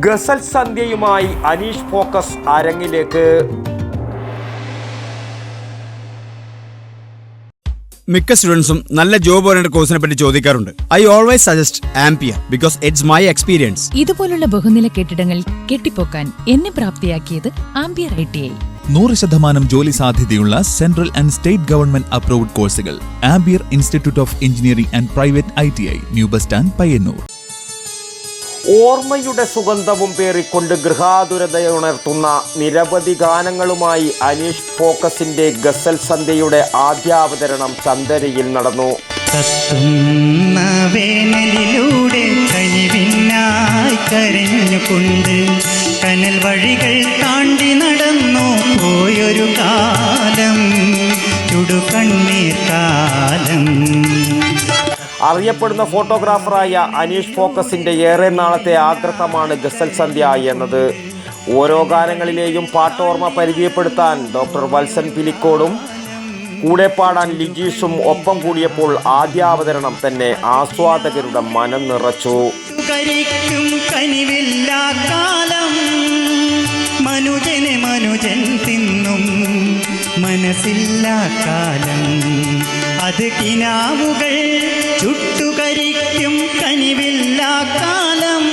ഗസൽ സന്ധ്യയുമായി Aneesh focus അരങ്ങിലേക്ക്. മിക്ക സ്റ്റുഡൻസും നല്ല ജോബ് ഓറിയന്റഡ് കോഴ്സിനെ പറ്റി ചോദിക്കാറുണ്ട്. I always suggest Ampere because it's my experience ഇതുപോലുള്ള ബഹുനില കെട്ടിടങ്ങൾ കെട്ടിപ്പോക്കാൻ എന്നെ പ്രാപ്തിയാക്കിയത് ആംപിയർ ഐ ടി ഐ നൂറ് ശതമാനം ജോലി സാധ്യതയുള്ള central and state government approved കോഴ്സുകൾ Ampere institute of engineering and private I T I new bus stand Payyannur. ഓർമ്മയുടെ സുഗന്ധവും പേറിക്കൊണ്ട് ഗൃഹാതുരതയുണർത്തുന്ന നിരവധി ഗാനങ്ങളുമായി അനീഷ് ഫോക്കസിന്റെ ഗസൽ സന്ധ്യയുടെ ആദ്യാവതരണം ചന്ദരയിൽ നടന്നു. വേനലിലൂടെ കനൽ വഴികൾ താണ്ടി നടന്നു പോയൊരു കാലം ചുടുകണ്ണീർ കാലം. അറിയപ്പെടുന്ന ഫോട്ടോഗ്രാഫറായ അനീഷ് ഫോക്കസിന്റെ ഏറെ നാളത്തെ ആഗ്രഹമാണ് ഗസൽ സന്ധ്യ എന്നത്. ഓരോ ഗാനങ്ങളിലെയും പാട്ടോർമ്മ പരിചയപ്പെടുത്താൻ ഡോക്ടർ വത്സൻ പിലിക്കോടും കൂടെ പാടാൻ ലിജീഷും ഒപ്പം കൂടിയപ്പോൾ ആദ്യാവതരണം തന്നെ ആസ്വാദകരുടെ മനം നിറച്ചു. മനുജനെ മനുജൻ തിന്നും മനസ്സില്ലാ കാലം. കിനാവുകൾ ചുട്ടുകരിക്കും കനിവില്ലാ കാലം.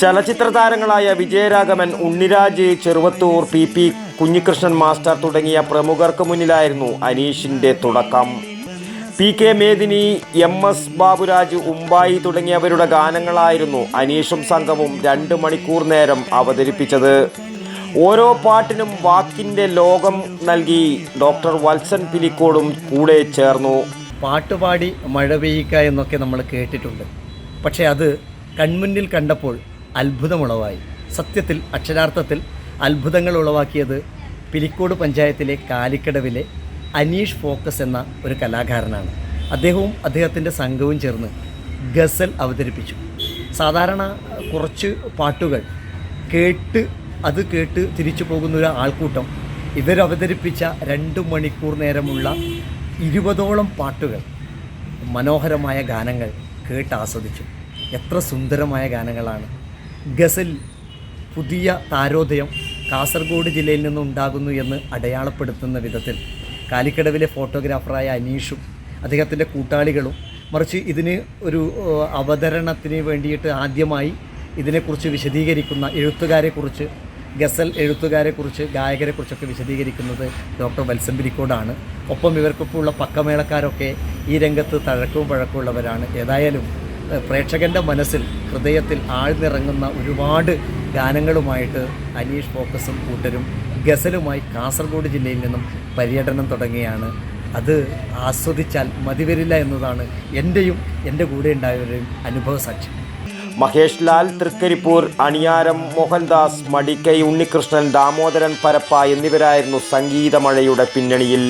ചലച്ചിത്ര താരങ്ങളായ Vijayaraghavan Unniraj Cheruvathur P P Kunhikrishnan master തുടങ്ങിയ പ്രമുഖർക്ക് മുന്നിലായിരുന്നു അനീഷിന്റെ തുടക്കം. P K Medini M S Baburaj Umbayi തുടങ്ങിയവരുടെ ഗാനങ്ങളായിരുന്നു അനീഷും സംഘവും രണ്ട് മണിക്കൂർ നേരം അവതരിപ്പിച്ചത്. ഓരോ പാട്ടിനും വാക്കിന്റെ ലോകം നൽകി ഡോക്ടർ വത്സൻ പിലിക്കോടും കൂടെ ചേർന്നു. പാട്ടുപാടി മഴ പെയ്യിക്ക എന്നൊക്കെ നമ്മൾ കേട്ടിട്ടുണ്ട്. പക്ഷെ അത് കൺമുന്നിൽ കണ്ടപ്പോൾ അത്ഭുതമുളവായി. സത്യത്തിൽ അക്ഷരാർത്ഥത്തിൽ അത്ഭുതങ്ങൾ ഉളവാക്കിയത് പിലിക്കോട് പഞ്ചായത്തിലെ കാലിക്കടവിലെ അനീഷ് ഫോക്കസ് എന്ന ഒരു കലാകാരനാണ്. അദ്ദേഹവും അദ്ദേഹത്തിന്റെ സംഘവും ചേർന്ന് ഗസൽ അവതരിപ്പിച്ചു. സാധാരണ കുറച്ച് പാട്ടുകൾ കേട്ട് അത് കേട്ട് തിരിച്ചു പോകുന്ന ഒരു ആൾക്കൂട്ടം ഇവരവതരിപ്പിച്ച രണ്ട് മണിക്കൂർ നേരമുള്ള ഇരുപതോളം പാട്ടുകൾ മനോഹരമായ ഗാനങ്ങൾ കേട്ട് ആസ്വദിച്ചു. എത്ര സുന്ദരമായ ഗാനങ്ങളാണ്. ഗസൽ പുതിയ താരോദയം കാസർഗോഡ് ജില്ലയിൽ നിന്നുണ്ടാകുന്നു എന്ന് അടയാളപ്പെടുത്തുന്ന വിധത്തിൽ കാലിക്കടവിലെ ഫോട്ടോഗ്രാഫറായ അനീഷും അദ്ദേഹത്തിന്റെ കൂട്ടാളികളും മറിച്ച് ഇതിന് ഒരു അവതരണത്തിന് വേണ്ടിയിട്ട് ആദ്യമായി ഇതിനെക്കുറിച്ച് വിശദീകരിക്കുന്ന എഴുത്തുകാരെക്കുറിച്ച് ഗസൽ എഴുത്തുകാരെക്കുറിച്ച് ഗായകരെക്കുറിച്ചൊക്കെ വിശദീകരിക്കുന്നത് ഡോക്ടർ വത്സമ്പിരിക്കോടാണ് ഒപ്പം ഇവർക്കൊപ്പമുള്ള പക്കമേളക്കാരൊക്കെ ഈ രംഗത്ത് തഴക്കവും പഴക്കമുള്ളവരാണ് ഏതായാലും പ്രേക്ഷകന്റെ മനസ്സിൽ ഹൃദയത്തിൽ ആഴ്ന്നിറങ്ങുന്ന ഒരുപാട് ഗാനങ്ങളുമായിട്ട് അനീഷ് ഫോക്കസും കൂട്ടരും ഗസലുമായി കാസർഗോഡ് ജില്ലയിൽ നിന്നും പര്യടനം തുടങ്ങിയാണ് അത് ആസ്വദിച്ചാൽ മതിവരില്ല എന്നതാണ് എന്റെയും എന്റെ കൂടെ ഉണ്ടായവരുടെയും അനുഭവ സാക്ഷി മഹേഷ് ലാൽ തൃക്കരിപ്പൂർ അണിയാരം മോഹൻദാസ് മടിക്കൈ ഉണ്ണികൃഷ്ണൻ ദാമോദരൻ പരപ്പ എന്നിവരായിരുന്നു സംഗീതമഴയുടെ പിന്നണിയിൽ.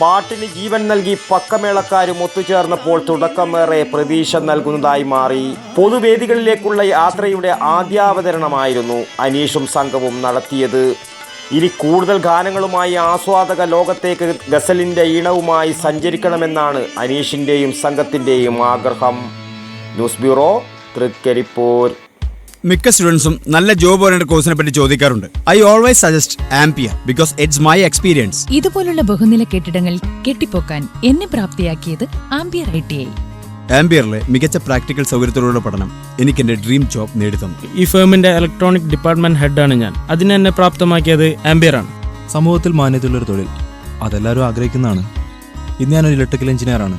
പാട്ടിന് ജീവൻ നൽകി പക്കമേളക്കാരും ഒത്തുചേർന്നപ്പോൾ തുടക്കമേറെ പ്രതീക്ഷ നൽകുന്നതായി മാറി. പൊതുവേദികളിലേക്കുള്ള യാത്രയുടെ ആദ്യാവതരണമായിരുന്നു അനീഷും സംഘവും നടത്തിയത്. ഇനി കൂടുതൽ ഗാനങ്ങളുമായി ആസ്വാദക ലോകത്തേക്ക് ഗസലിന്റെ ഈണവുമായി സഞ്ചരിക്കണമെന്നാണ് അനീഷിന്റെയും സംഘത്തിന്റെയും ആഗ്രഹം. News bureau Trikaripur. മിക്ക സ്റ്റുഡൻസും നല്ല ജോബ് ഓറിയന്റഡ് കോഴ്സിനെ പറ്റി ചോദിക്കാറുണ്ട്. I always suggest Ampere because it's my experience ഇതുപോലുള്ള ബഹുനില കെട്ടിടങ്ങൾ കെട്ടിപ്പോക്കാൻ എന്നെ പ്രാപ്തിയാക്കിയത് ആംപിയർ ഐ ടി ഐ ആംബിയറിലെ മികച്ച പ്രാക്ടിക്കൽ സൗകര്യത്തോടുള്ള പഠനം എനിക്ക് എന്റെ ഡ്രീം ജോബ് നേടിത്തന്നു. ഈ ഫേമിന്റെ ഇലക്ട്രോണിക് ഡിപ്പാർട്ട്മെന്റ് ഹെഡാണ് ഞാൻ. അതിനെ എന്നെ പ്രാപ്തമാക്കിയത് ആംബിയറാണ് സമൂഹത്തിൽ മാന്യതയുള്ള ഒരു തൊഴിൽ. അതെല്ലാവരും ആഗ്രഹിക്കുന്നതാണ്. ഇന്ന് ഞാനൊരു ഇലക്ട്രിക്കൽ എഞ്ചിനീയറാണ്